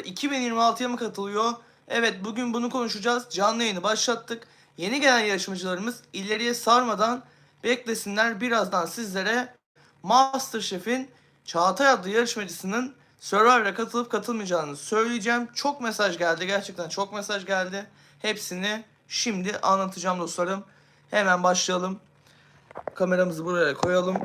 2026'ya mı katılıyor? Evet bugün bunu konuşacağız. Canlı yayını başlattık. Yeni gelen yarışmacılarımız ileriye sarmadan beklesinler. Birazdan sizlere Masterchef'in Çağatay adlı yarışmacısının Survivor'a katılıp katılmayacağını söyleyeceğim. Çok mesaj geldi. Gerçekten çok mesaj geldi. Hepsini şimdi anlatacağım dostlarım. Hemen başlayalım. Kameramızı buraya koyalım.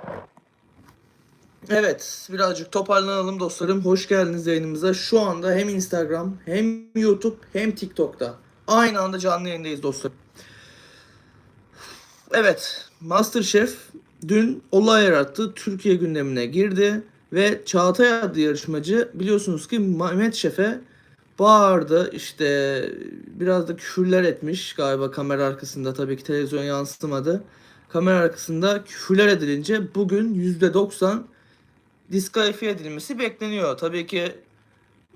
Evet, birazcık toparlanalım dostlarım. Hoş geldiniz yayınımıza. Şu anda hem Instagram, hem YouTube, hem TikTok'ta. Aynı anda canlı yayındayız dostlarım. Evet, Masterchef dün olay yarattı. Türkiye gündemine girdi. Ve Çağatay adlı yarışmacı biliyorsunuz ki Mehmet Şef'e bağırdı. İşte biraz da küfürler etmiş galiba kamera arkasında. Tabii ki televizyon yansıtmadı. Kamera arkasında küfürler edilince bugün %90 diskalifiye edilmesi bekleniyor. Tabii ki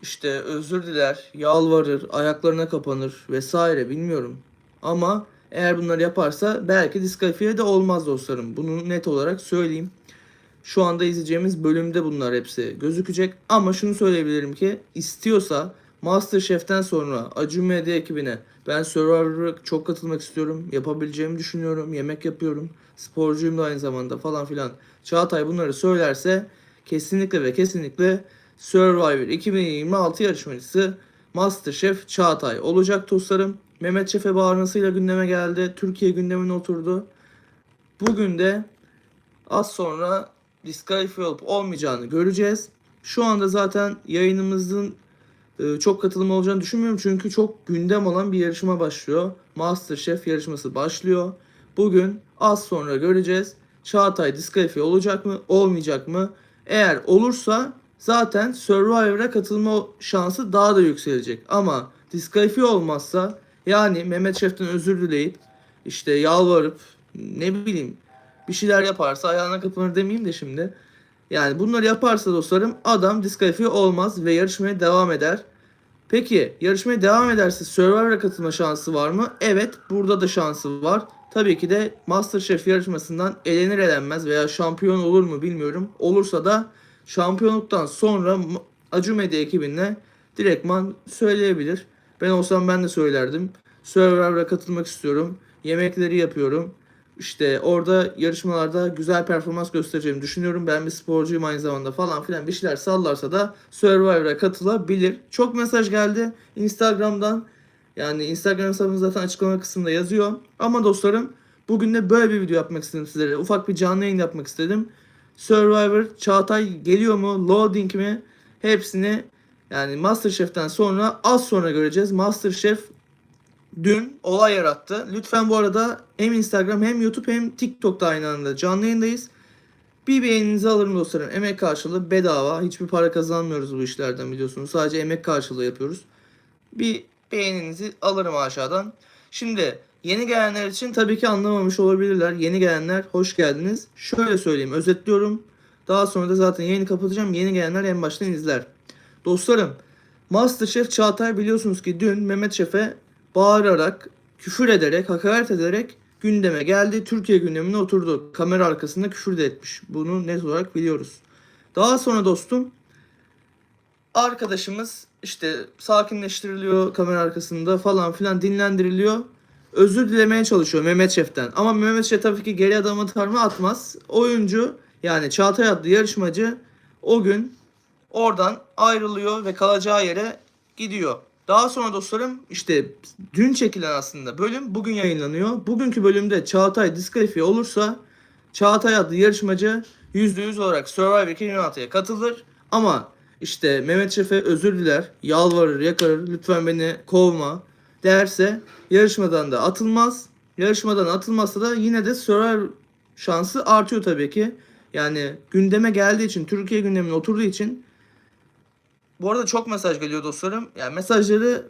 işte özür diler, yalvarır, ayaklarına kapanır vesaire bilmiyorum. Ama eğer bunları yaparsa belki diskalifiye de olmaz dostlarım. Bunu net olarak söyleyeyim. Şu anda izleyeceğimiz bölümde bunlar hepsi gözükecek. Ama şunu söyleyebilirim ki istiyorsa Masterchef'ten sonra Acun Medya ekibine ben Survivor'a çok katılmak istiyorum. Yapabileceğimi düşünüyorum. Yemek yapıyorum. Sporcuyum da aynı zamanda falan filan. Çağatay bunları söylerse kesinlikle ve kesinlikle Survivor 2026 yarışmacısı Masterchef Çağatay olacak dostlarım. Mehmet Şef'e bağırmasıyla gündeme geldi. Türkiye gündemine oturdu. Bugün de az sonra diskalifiye olup olmayacağını göreceğiz. Şu anda zaten yayınımızın e, çok katılım olacağını düşünmüyorum. Çünkü çok gündem olan bir yarışma başlıyor. Masterchef yarışması başlıyor. Bugün az sonra göreceğiz. Çağatay diskalifiye olacak mı, olmayacak mı? Eğer olursa zaten Survivor'a katılma şansı daha da yükselecek. Ama diskalifiye olmazsa yani Mehmet Şef'ten özür dileyip işte yalvarıp ne bileyim bir şeyler yaparsa ayağına kapanır demeyeyim de şimdi. Yani bunları yaparsa dostlarım adam diskalifiye olmaz ve yarışmaya devam eder. Peki yarışmaya devam ederse Survivor'a katılma şansı var mı? Evet burada da şansı var. Tabii ki de Masterchef yarışmasından elenir elenmez veya şampiyon olur mu bilmiyorum. Olursa da şampiyonluktan sonra Acun Medya ekibine direktman söyleyebilir. Ben olsam ben de söylerdim. Survivor'a katılmak istiyorum. Yemekleri yapıyorum. İşte orada yarışmalarda güzel performans göstereceğimi düşünüyorum. Ben bir sporcuyum aynı zamanda falan filan bir şeyler sallarsa da Survivor'a katılabilir. Çok mesaj geldi Instagram'dan. Yani Instagram hesabımız zaten açıklama kısmında yazıyor. Ama dostlarım bugün de böyle bir video yapmak istedim sizlere. Ufak bir canlı yayın yapmak istedim. Survivor, Çağatay geliyor mu, loading mi? Hepsini yani Masterchef'ten sonra az sonra göreceğiz. Masterchef dün olay yarattı. Lütfen bu arada hem Instagram hem YouTube hem TikTok'ta aynı anda canlı yayındayız. Bir beğeninizi alırım dostlarım. Emek karşılığı bedava. Hiçbir para kazanmıyoruz bu işlerden biliyorsunuz. Sadece emek karşılığı yapıyoruz. Bir beğeninizi alırım aşağıdan. Şimdi yeni gelenler için tabii ki anlamamış olabilirler. Yeni gelenler hoş geldiniz. Şöyle söyleyeyim özetliyorum. Daha sonra da zaten yayını kapatacağım. Yeni gelenler en baştan izler. Dostlarım Masterchef Çağatay biliyorsunuz ki dün Mehmet Şef'e bağırarak, küfür ederek, hakaret ederek gündeme geldi. Türkiye gündemine oturdu. Kamera arkasında küfür de etmiş. Bunu net olarak biliyoruz. Daha sonra dostum arkadaşımız işte sakinleştiriliyor kamera arkasında falan filan dinlendiriliyor. Özür dilemeye çalışıyor Mehmet Şef'ten. Ama Mehmet Şef tabii ki geri adım atar mı atmaz. Oyuncu yani Çağatay adlı yarışmacı o gün oradan ayrılıyor ve kalacağı yere gidiyor. Daha sonra dostlarım işte dün çekilen aslında bölüm bugün yayınlanıyor. Bugünkü bölümde Çağatay diskalifiye olursa Çağatay adlı yarışmacı %100 olarak Survivor 2026'ya katılır. Ama işte Mehmet Şef'e özür diler, yalvarır, yakarır, lütfen beni kovma derse yarışmadan da atılmaz. Yarışmadan atılmazsa da yine de Survivor şansı artıyor tabii ki. Yani gündeme geldiği için, Türkiye gündemine oturduğu için bu arada çok mesaj geliyor dostlarım. Yani mesajları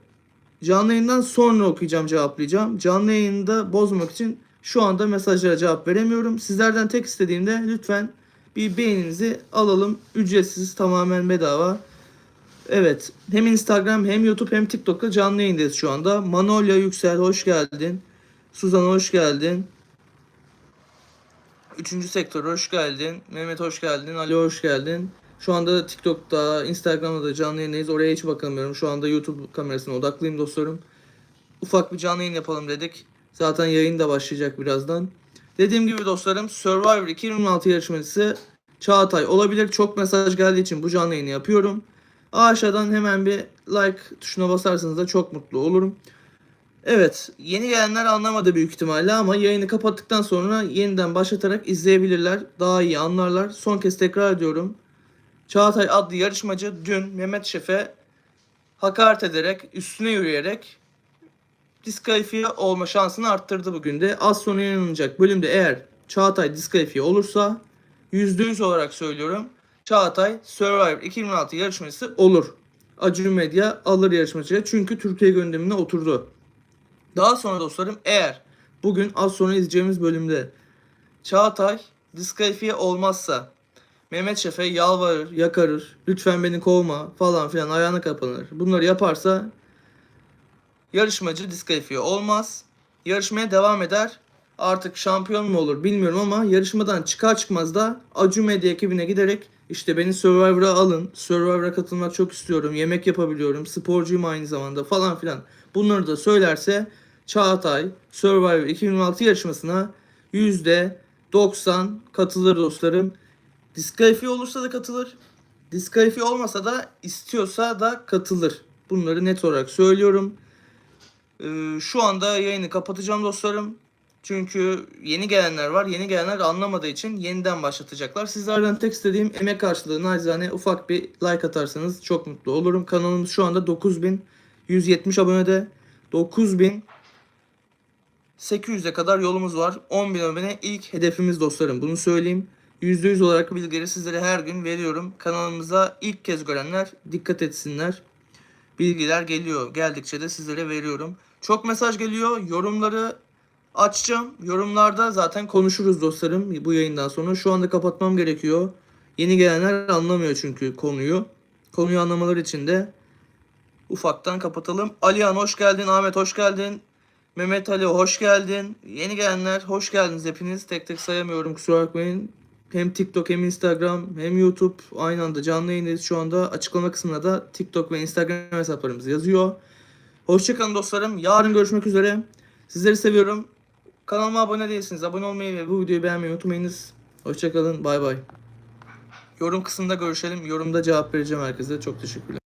canlı yayından sonra okuyacağım, cevaplayacağım. Canlı yayında bozmamak için şu anda mesajlara cevap veremiyorum. Sizlerden tek istediğim de lütfen bir beğeninizi alalım. Ücretsiz, tamamen bedava. Evet, hem Instagram hem YouTube hem TikTok'ta canlı yayındayız şu anda. Manolya Yüksel hoş geldin. Suzan hoş geldin. Üçüncü sektör hoş geldin. Mehmet hoş geldin. Ali hoş geldin. Şu anda TikTok'ta, Instagram'da da canlı yayındayız. Oraya hiç bakamıyorum. Şu anda YouTube kamerasına odaklıyım dostlarım. Ufak bir canlı yayın yapalım dedik. Zaten yayın da başlayacak birazdan. Dediğim gibi dostlarım Survivor 2026 yarışmacısı Çağatay olabilir. Çok mesaj geldiği için bu canlı yayını yapıyorum. Aşağıdan hemen bir like tuşuna basarsanız da çok mutlu olurum. Evet, yeni gelenler anlamadı büyük ihtimalle ama yayını kapattıktan sonra yeniden başlatarak izleyebilirler. Daha iyi anlarlar. Son kez tekrar ediyorum. Çağatay adlı yarışmacı dün Mehmet Şef'e hakaret ederek, üstüne yürüyerek diskalifiye olma şansını arttırdı bugün de. Az sonra yayınlanacak bölümde eğer Çağatay diskalifiye olursa %100 olarak söylüyorum. Çağatay Survivor 2026 yarışmacısı olur. Acun Medya alır yarışmacıya çünkü Türkiye gündemine oturdu. Daha sonra dostlarım eğer bugün az sonra izleyeceğimiz bölümde Çağatay diskalifiye olmazsa Mehmet Şef'e yalvarır, yakarır, lütfen beni kovma falan filan ayağına kapanır. Bunları yaparsa yarışmacı diskalifiye olmaz. Yarışmaya devam eder. Artık şampiyon mu olur bilmiyorum ama yarışmadan çıkar çıkmaz da Acun Medya ekibine giderek işte beni Survivor'a alın. Survivor'a katılmak çok istiyorum. Yemek yapabiliyorum. Sporcuyum aynı zamanda falan filan. Bunları da söylerse Çağatay Survivor 2026 yarışmasına %90 katılır dostlarım. Diskalifiye olursa da katılır. Diskalifiye olmasa da istiyorsa da katılır. Bunları net olarak söylüyorum. Ee, şu anda yayını kapatacağım dostlarım. Çünkü yeni gelenler var. Yeni gelenler anlamadığı için yeniden başlatacaklar. Sizlerden tek istediğim emek karşılığı nacizane ufak bir like atarsanız çok mutlu olurum. Kanalımız şu anda 9170 abonede. 9800'e kadar yolumuz var. 10.000 abone ilk hedefimiz dostlarım. Bunu söyleyeyim. %100 olarak bilgileri sizlere her gün veriyorum. Kanalımıza ilk kez görenler dikkat etsinler. Bilgiler geliyor. Geldikçe de sizlere veriyorum. Çok mesaj geliyor. Yorumları açacağım. Yorumlarda zaten konuşuruz dostlarım bu yayından sonra. Şu anda kapatmam gerekiyor. Yeni gelenler anlamıyor çünkü konuyu. Konuyu anlamaları için de ufaktan kapatalım. Alihan hoş geldin. Ahmet hoş geldin. Mehmet Ali hoş geldin. Yeni gelenler hoş geldiniz hepiniz. Tek tek sayamıyorum kusura bakmayın. Hem TikTok hem Instagram hem YouTube aynı anda canlı yayındayız şu anda. Açıklama kısmına da TikTok ve Instagram hesaplarımız yazıyor. Hoşçakalın dostlarım. Yarın görüşmek üzere. Sizleri seviyorum. Kanalıma abone değilsiniz. Abone olmayı ve bu videoyu beğenmeyi unutmayınız. Hoşçakalın. Bay bay. Yorum kısmında görüşelim. Yorumda cevap vereceğim herkese. Çok teşekkürler.